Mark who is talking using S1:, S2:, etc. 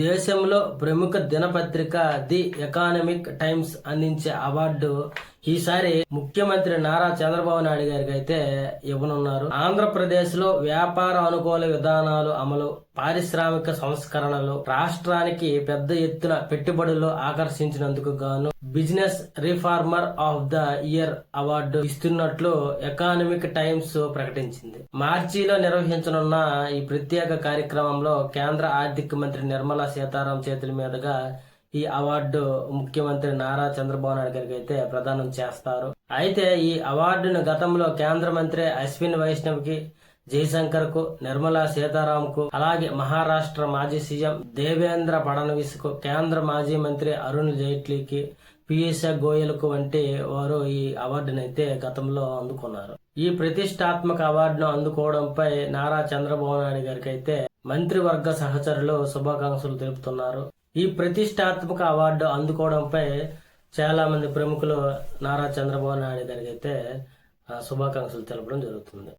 S1: దేశంలో ప్రముఖ దినపత్రిక ది ఎకానమిక్ టైమ్స్ అందించే అవార్డు ఈసారి ముఖ్యమంత్రి నారా చంద్రబాబు నాయుడు గారికి అయితే ఇవ్వనున్నారు. ఆంధ్రప్రదేశ్లో వ్యాపార అనుకూల విధానాలు అమలు పారిశ్రామిక సంస్కరణలు రాష్ట్రానికి పెద్ద ఎత్తున పెట్టుబడులు ఆకర్షించినందుకు గాను business reformer of the year award ఇస్తున్నట్లు ఎకానమిక్ టైమ్స్ ప్రకటించింది. మార్చిలో నిర్వహించనున్న ఈ ప్రత్యేక కార్యక్రమంలో కేంద్ర ఆర్థిక మంత్రి నిర్మలా సీతారాం చేతుల మీదుగా ఈ అవార్డు ముఖ్యమంత్రి నారా చంద్రబాబు నాయుడు గారికి అయితే ప్రదానం చేస్తారు. అయితే ఈ అవార్డును గతంలో కేంద్ర మంత్రి అశ్విన్ వైష్ణవ్కి జయశంకర్కు నిర్మలా సీతారాం కు అలాగే మహారాష్ట్ర మాజీ సీఎం దేవేంద్ర ఫడ్నవీస్కు కేంద్ర మాజీ మంత్రి అరుణ్ జైట్లీకి పీయూష గోయల్కు వంటి వారు ఈ అవార్డునైతే గతంలో అందుకున్నారు. ఈ ప్రతిష్టాత్మక అవార్డును అందుకోవడంపై నారా చంద్రబాబు నాయుడు గారికి అయితే మంత్రివర్గ సహచరులు శుభాకాంక్షలు తెలుపుతున్నారు. ఈ ప్రతిష్టాత్మక అవార్డు అందుకోవడంపై చాలా మంది ప్రముఖులు నారా చంద్రబాబు నాయుడు గారికి అయితే ఆ, శుభాకాంక్షలు తెలపడం జరుగుతుంది.